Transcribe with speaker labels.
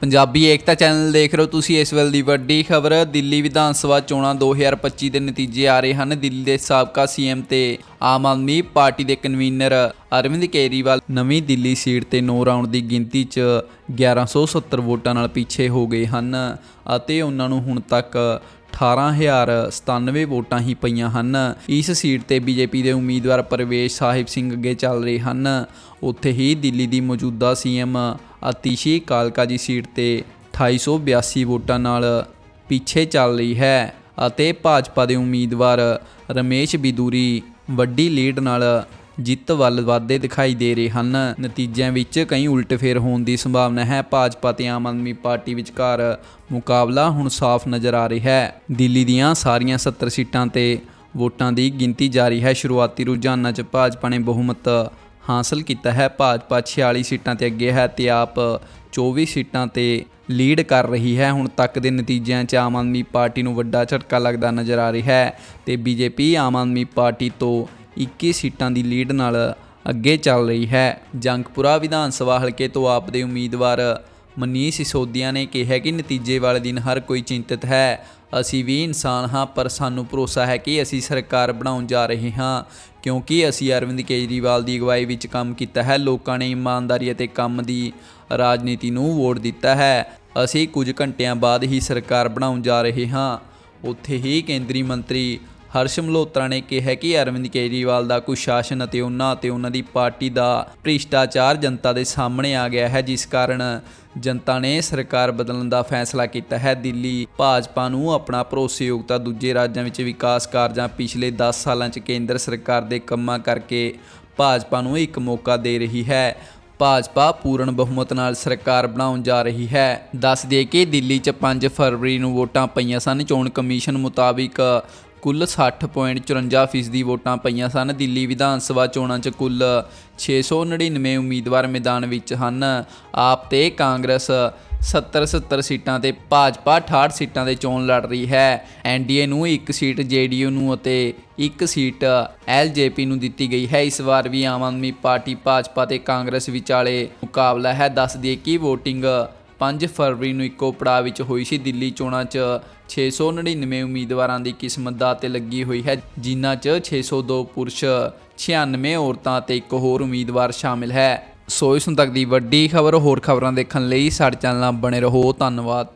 Speaker 1: ਪੰਜਾਬੀ ਏਕਤਾ channel ਦੇਖ ਰਹੇ ਹੋ ਤੁਸੀਂ ਇਸ ਵੇਲੇ ਦੀ ਵੱਡੀ ਖਬਰ। ਦਿੱਲੀ ਵਿਧਾਨ ਸਭਾ ਚੋਣਾਂ 2025 ਦੇ ਨਤੀਜੇ ਆ ਰਹੇ ਹਨ। ਦਿੱਲੀ ਦੇ ਸਾਬਕਾ ਸੀਐਮ ਤੇ ਆਮ ਆਦਮੀ ਪਾਰਟੀ ਦੇ ਕਨਵੀਨਰ ਅਰਵਿੰਦ ਕੇਜਰੀਵਾਲ ਨਵੀਂ ਦਿੱਲੀ ਸੀਟ ਤੇ 9 ਰਾਉਂਡ ਦੀ ਗਿਣਤੀ 'ਚ 1170 ਵੋਟਾਂ ਨਾਲ ਪਿੱਛੇ ਹੋ ਗਏ ਹਨ ਅਤੇ ਉਹਨਾਂ ਨੂੰ ਹੁਣ ਤੱਕ 18097 ਵੋਟਾਂ ਹੀ ਪਈਆਂ ਹਨ। ਇਸ ਸੀਟ ਤੇ ਬੀਜੇਪੀ ਦੇ ਉਮੀਦਵਾਰ ਪਰਵੇਸ਼ ਸਾਹਿਬ ਸਿੰਘ ਅੱਗੇ ਚੱਲ ਰਹੇ ਹਨ। ਉੱਥੇ ਹੀ ਦਿੱਲੀ ਦੀ ਮੌਜੂਦਾ ਸੀਐਮ ਅਤੀਸ਼ੀ ਕਾਲਕਾ ਜੀ ਸੀਟ ਤੇ 2882 ਵੋਟਾਂ ਨਾਲ ਪਿੱਛੇ ਚੱਲ ਰਹੀ ਹੈ ਅਤੇ ਭਾਜਪਾ ਦੇ ਉਮੀਦਵਾਰ ਰਮੇਸ਼ ਬਿਦੂਰੀ ਵੱਡੀ ਲੀਡ ਨਾਲ ਜਿੱਤ ਵੱਲ ਵਾਧੇ ਦਿਖਾਈ ਦੇ ਰਹੇ ਹਨ। ਨਤੀਜਿਆਂ ਵਿੱਚ ਕਈ ਉਲਟਫੇਰ ਹੋਣ ਦੀ ਸੰਭਾਵਨਾ ਹੈ। ਭਾਜਪਾ ਤੇ ਆਮ ਆਦਮੀ ਪਾਰਟੀ ਵਿਚਕਾਰ ਮੁਕਾਬਲਾ ਹੁਣ ਸਾਫ਼ ਨਜ਼ਰ ਆ ਰਿਹਾ ਹੈ। ਦਿੱਲੀ ਦੀਆਂ ਸਾਰੀਆਂ 70 ਸੀਟਾਂ ਤੇ ਵੋਟਾਂ ਦੀ ਗਿਣਤੀ ਜਾਰੀ ਹੈ। ਸ਼ੁਰੂਆਤੀ ਰੁਝਾਨਾਂ 'ਚ ਭਾਜਪਾ ਨੇ ਬਹੁਮਤ ਹਾਸਲ ਕੀਤਾ ਹੈ। ਭਾਜਪਾ 46 ਸੀਟਾਂ ਤੇ ਅੱਗੇ ਹੈ ਤੇ ਆਪ 24 ਸੀਟਾਂ ਤੇ ਲੀਡ ਕਰ ਰਹੀ ਹੈ। ਹੁਣ ਤੱਕ ਦੇ ਨਤੀਜਿਆਂ 'ਚ ਆਮ ਆਦਮੀ ਪਾਰਟੀ ਨੂੰ ਵੱਡਾ ਝਟਕਾ ਲੱਗਦਾ ਨਜ਼ਰ ਆ ਰਿਹਾ ਹੈ ਤੇ ਬੀਜੇਪੀ ਆਮ ਆਦਮੀ ਪਾਰਟੀ ਤੋਂ 21 ਸੀਟਾਂ ਦੀ ਲੀਡ ਨਾਲ ਅੱਗੇ ਚੱਲ ਰਹੀ ਹੈ। ਜੰਗਪੁਰਾ ਵਿਧਾਨ ਸਭਾ ਹਲਕੇ ਤੋਂ ਆਪ ਦੇ ਉਮੀਦਵਾਰ ਮਨੀਸ਼ ਸਿਸੋਦੀਆ ਨੇ ਕਿਹਾ ਕਿ ਨਤੀਜੇ ਵਾਲੇ ਦਿਨ ਹਰ ਕੋਈ ਚਿੰਤਤ ਹੈ। ਅਸੀਂ ਵੀ ਇਨਸਾਨ ਹਾਂ, ਪਰ ਸਾਨੂੰ ਭਰੋਸਾ ਹੈ ਕਿ ਅਸੀਂ ਸਰਕਾਰ ਬਣਾਉਣ ਜਾ ਰਹੇ ਹਾਂ, ਕਿਉਂਕਿ ਅਸੀਂ ਅਰਵਿੰਦ ਕੇਜਰੀਵਾਲ ਦੀ ਅਗਵਾਈ ਵਿੱਚ ਕੰਮ ਕੀਤਾ ਹੈ। ਲੋਕਾਂ ਨੇ ਇਮਾਨਦਾਰੀ ਅਤੇ ਕੰਮ ਦੀ ਰਾਜਨੀਤੀ ਨੂੰ ਵੋਟ ਦਿੱਤਾ ਹੈ। ਅਸੀਂ ਕੁਝ ਘੰਟਿਆਂ ਬਾਅਦ ਹੀ ਸਰਕਾਰ ਬਣਾਉਣ ਜਾ ਰਹੇ ਹਾਂ। ਉੱਥੇ ਹੀ ਕੇਂਦਰੀ ਮੰਤਰੀ ਹਰਸ਼ ਮਲਹੋਤਰਾ ਨੇ ਕਿਹਾ ਕਿ ਅਰਵਿੰਦ ਕੇਜਰੀਵਾਲ ਦਾ ਕੁਸ਼ਾਸਨ ਅਤੇ ਉਹਨਾਂ ਅਤੇ ਉਹਨਾਂ ਦੀ ਪਾਰਟੀ ਦਾ ਭ੍ਰਿਸ਼ਟਾਚਾਰ ਜਨਤਾ ਦੇ ਸਾਹਮਣੇ ਆ ਗਿਆ ਹੈ, ਜਿਸ ਕਾਰਨ ਜਨਤਾ ਨੇ ਸਰਕਾਰ ਬਦਲਣ ਦਾ ਫੈਸਲਾ ਕੀਤਾ ਹੈ। ਦਿੱਲੀ ਭਾਜਪਾ ਨੂੰ ਆਪਣਾ ਭਰੋਸੇਯੋਗਤਾ ਦੂਜੇ ਰਾਜਾਂ ਵਿੱਚ ਵਿਕਾਸ ਕਾਰਜਾਂ ਪਿਛਲੇ 10 ਸਾਲਾਂ 'ਚ ਕੇਂਦਰ ਸਰਕਾਰ ਦੇ ਕੰਮਾਂ ਕਰਕੇ ਭਾਜਪਾ ਨੂੰ ਇੱਕ ਮੌਕਾ ਦੇ ਰਹੀ ਹੈ। ਭਾਜਪਾ ਪੂਰਨ ਬਹੁਮਤ ਨਾਲ ਸਰਕਾਰ ਬਣਾਉਣ ਜਾ ਰਹੀ ਹੈ। ਦੱਸ ਦੇ ਕਿ ਦਿੱਲੀ 'ਚ 5 ਫਰਵਰੀ ਨੂੰ ਵੋਟਾਂ ਪਈਆਂ ਸਨ। ਚੋਣ ਕਮਿਸ਼ਨ ਮੁਤਾਬਿਕ ਕੁੱਲ 60.54% ਫੀਸਦੀ ਵੋਟਾਂ ਪਈਆਂ ਸਨ। ਦਿੱਲੀ ਵਿਧਾਨ ਸਭਾ ਚੋਣਾਂ 'ਚ ਕੁੱਲ 699 ਉਮੀਦਵਾਰ ਮੈਦਾਨ ਵਿੱਚ ਹਨ। ਆਪ ਤੇ ਕਾਂਗਰਸ 70 70 ਸੀਟਾਂ ਤੇ, ਭਾਜਪਾ 68 ਸੀਟਾਂ 'ਤੇ ਚੋਣ ਲੜ ਰਹੀ ਹੈ। ਐਨਡੀਏ ਨੂੰ ਇੱਕ ਸੀਟ ਜੇਡੀਯੂ ਨੂੰ ਅਤੇ ਇੱਕ ਸੀਟ ਐਲਜੇਪੀ ਨੂੰ ਦਿੱਤੀ ਗਈ ਹੈ। ਇਸ ਵਾਰ ਵੀ ਆਮ ਆਦਮੀ ਪਾਰਟੀ, ਭਾਜਪਾ ਤੇ ਕਾਂਗਰਸ ਵਿਚਾਲੇ ਮੁਕਾਬਲਾ ਹੈ। ਦੱਸ ਦਈਏ ਕਿ VOTING 5 ਫਰਵਰੀ ਨੂੰ ਇੱਕੋ ਪੜਾਅ ਵਿੱਚ ਹੋਈ ਸੀ। ਦਿੱਲੀ ਚੋਣਾਂ 'ਚ 699 ਉਮੀਦਵਾਰਾਂ ਦੀ ਕਿਸਮਤ ਦਾ ਤੇ ਲੱਗੀ ਹੋਈ ਹੈ। ਜਿਨ੍ਹਾਂ 'ਚ 602 ਪੁਰਸ਼ 96 ਔਰਤਾਂ ਤੇ ਇੱਕ ਹੋਰ ਉਮੀਦਵਾਰ ਸ਼ਾਮਿਲ ਹੈ। ਸੋ ਇਸ ਹੁਣ ਤੱਕ ਦੀ ਵੱਡੀ ਖਬਰ ਹੋਰ ਖਬਰਾਂ ਦੇਖਣ ਲਈ ਸਾਡੇ ਚੈਨਲ ਨਾਲ ਬਣੇ ਰਹੋ। ਧੰਨਵਾਦ।